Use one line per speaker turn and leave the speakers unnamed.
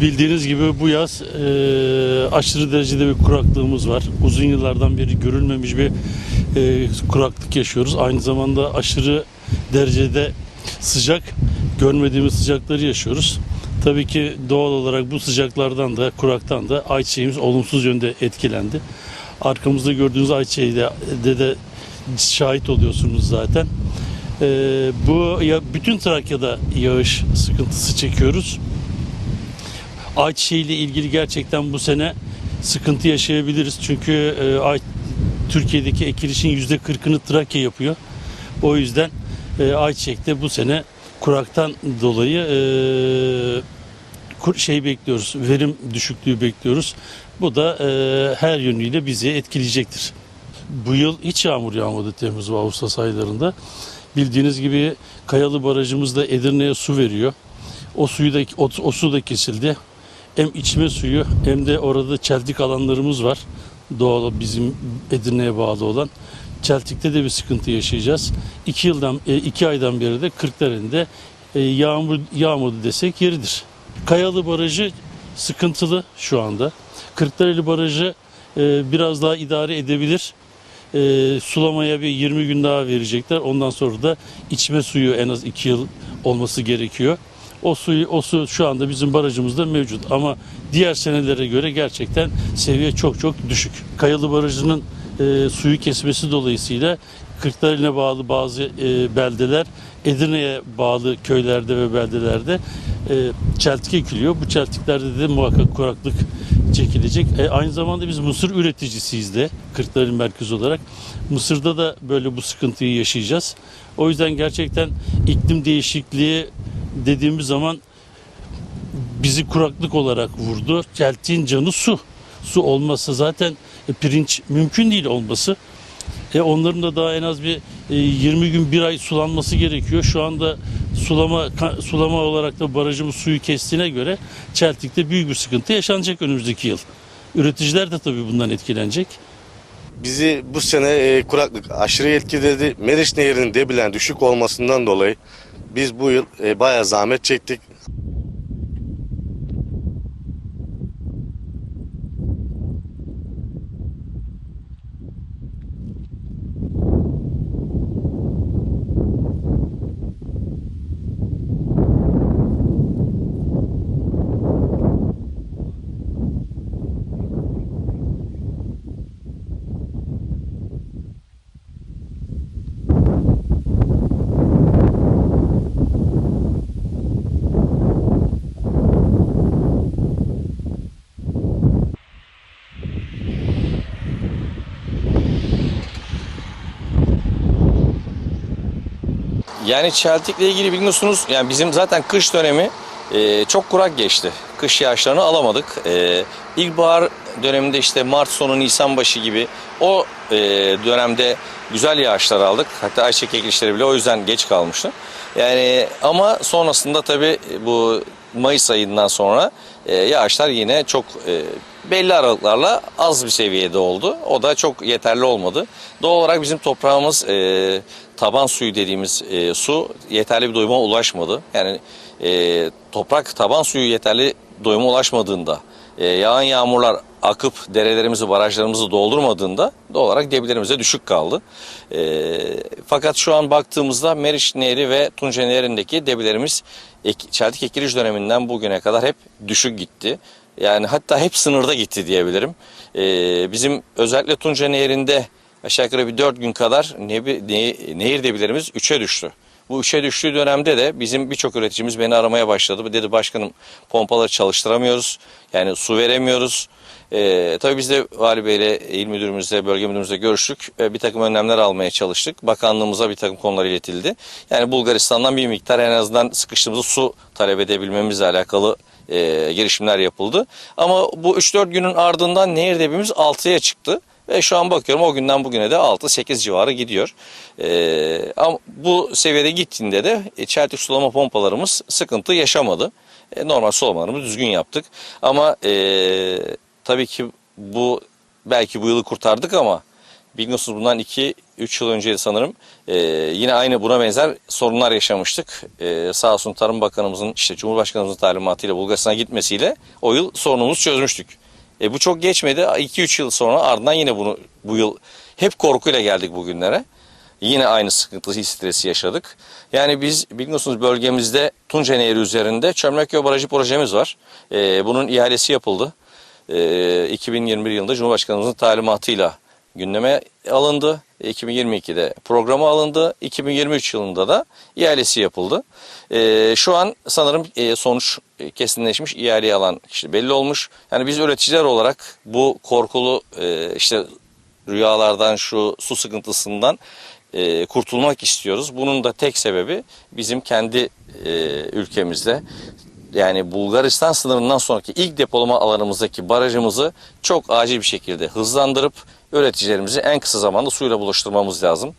Bildiğiniz gibi bu yaz e, aşırı derecede bir kuraklığımız var. Uzun yıllardan beri görülmemiş bir e, kuraklık yaşıyoruz. Aynı zamanda aşırı derecede sıcak, görmediğimiz sıcakları yaşıyoruz. Tabii ki doğal olarak bu sıcaklardan da kuraktan da ayçiçeğimiz olumsuz yönde etkilendi. Arkamızda gördüğünüz ayçiçeği de, de, de şahit oluyorsunuz zaten. E, bu ya bütün Trakya'da yağış sıkıntısı çekiyoruz ayçiçeği ile ilgili gerçekten bu sene sıkıntı yaşayabiliriz. Çünkü e, Türkiye'deki ekilişin yüzde kırkını Trakya yapıyor. O yüzden e, ayçiçekte bu sene kuraktan dolayı e, şey bekliyoruz. Verim düşüklüğü bekliyoruz. Bu da e, her yönüyle bizi etkileyecektir. Bu yıl hiç yağmur yağmadı Temmuz ve Ağustos aylarında. Bildiğiniz gibi Kayalı Barajımız da Edirne'ye su veriyor. O suyu da o, o su da kesildi. Hem içme suyu hem de orada çeltik alanlarımız var. Doğal bizim Edirne'ye bağlı olan. Çeltik'te de bir sıkıntı yaşayacağız. İki yıldan, e, iki aydan beri de Kırklareli'nde e, yağmur yağmadı desek yeridir. Kayalı Barajı sıkıntılı şu anda. Kırklareli Barajı e, biraz daha idare edebilir. Sulamaya bir 20 gün daha verecekler. Ondan sonra da içme suyu en az 2 yıl olması gerekiyor. O suyu o su şu anda bizim barajımızda mevcut ama diğer senelere göre gerçekten seviye çok çok düşük. Kayalı Barajı'nın e, suyu kesmesi dolayısıyla Kırklareli'ne bağlı bazı e, beldeler, Edirne'ye bağlı köylerde ve beldelerde e, çeltik ekiliyor. Bu çeltiklerde de muhakkak kuraklık çekilecek. E, aynı zamanda biz mısır üreticisiyiz de Kırklareli merkez olarak. Mısır'da da böyle bu sıkıntıyı yaşayacağız. O yüzden gerçekten iklim değişikliği dediğimiz zaman bizi kuraklık olarak vurdu. Çeltiğin canı su. Su olmasa zaten e, pirinç mümkün değil olması. E onların da daha en az bir e, 20 gün bir ay sulanması gerekiyor. Şu anda sulama sulama olarak da barajımız suyu kestiğine göre Çeltik'te büyük bir sıkıntı yaşanacak önümüzdeki yıl. Üreticiler de tabii bundan etkilenecek.
Bizi bu sene e, kuraklık aşırı etkiledi. Meriç Nehri'nin debilen düşük olmasından dolayı biz bu yıl e, bayağı zahmet çektik.
Yani Çeltik'le ilgili biliyorsunuz yani bizim zaten kış dönemi e, çok kurak geçti. Kış yağışlarını alamadık. E, ilkbahar döneminde işte Mart sonu Nisan başı gibi o e, dönemde güzel yağışlar aldık. Hatta ayçiçek ekilişleri bile o yüzden geç kalmıştı. Yani ama sonrasında tabii bu Mayıs ayından sonra e, yağışlar yine çok e, belli aralıklarla az bir seviyede oldu. O da çok yeterli olmadı. Doğal olarak bizim toprağımız e, taban suyu dediğimiz e, su yeterli bir doyuma ulaşmadı. Yani e, toprak taban suyu yeterli doyuma ulaşmadığında e, yağan yağmurlar akıp derelerimizi, barajlarımızı doldurmadığında doğal olarak debilerimize düşük kaldı. E, fakat şu an baktığımızda Meriç Nehri ve Tunca Nehri'ndeki debilerimiz ek, Çeltik ekiliş döneminden bugüne kadar hep düşük gitti. Yani hatta hep sınırda gitti diyebilirim. E, bizim özellikle Tunca Nehri'nde aşağı yukarı bir 4 gün kadar nebi, ne, nehir debilerimiz 3'e düştü. Bu 3'e düştüğü dönemde de bizim birçok üreticimiz beni aramaya başladı. Dedi başkanım pompaları çalıştıramıyoruz. Yani su veremiyoruz. Ee, tabii biz de Vali Bey'le, il müdürümüzle, bölge müdürümüzle görüştük. Ee, bir takım önlemler almaya çalıştık. Bakanlığımıza bir takım konular iletildi. Yani Bulgaristan'dan bir miktar en azından sıkıştığımızda su talep edebilmemizle alakalı e, girişimler yapıldı. Ama bu 3-4 günün ardından nehir debimiz 6'ya çıktı. Ve şu an bakıyorum o günden bugüne de 6-8 civarı gidiyor. Ee, ama bu seviyede gittiğinde de e, çeltik sulama pompalarımız sıkıntı yaşamadı. E, normal sulamalarımızı düzgün yaptık. Ama e, tabii ki bu belki bu yılı kurtardık ama biliyorsunuz bundan 2 3 yıl önceydi sanırım. Ee, yine aynı buna benzer sorunlar yaşamıştık. Ee, sağ olsun Tarım Bakanımızın işte Cumhurbaşkanımızın talimatıyla Bulgaristan'a gitmesiyle o yıl sorunumuzu çözmüştük. E, bu çok geçmedi. 2-3 yıl sonra ardından yine bunu bu yıl hep korkuyla geldik bugünlere. Yine aynı sıkıntı, stresi yaşadık. Yani biz biliyorsunuz bölgemizde Tunca Nehri üzerinde Çömlekköy Barajı projemiz var. Ee, bunun ihalesi yapıldı. Ee, 2021 yılında Cumhurbaşkanımızın talimatıyla gündeme alındı. 2022'de programa alındı. 2023 yılında da ihalesi yapıldı. Ee, şu an sanırım e, sonuç e, kesinleşmiş. İhaleyi alan kişi belli olmuş. Yani biz üreticiler olarak bu korkulu e, işte rüyalardan şu su sıkıntısından e, kurtulmak istiyoruz. Bunun da tek sebebi bizim kendi e, ülkemizde yani Bulgaristan sınırından sonraki ilk depolama alanımızdaki barajımızı çok acil bir şekilde hızlandırıp üreticilerimizi en kısa zamanda suyla buluşturmamız lazım.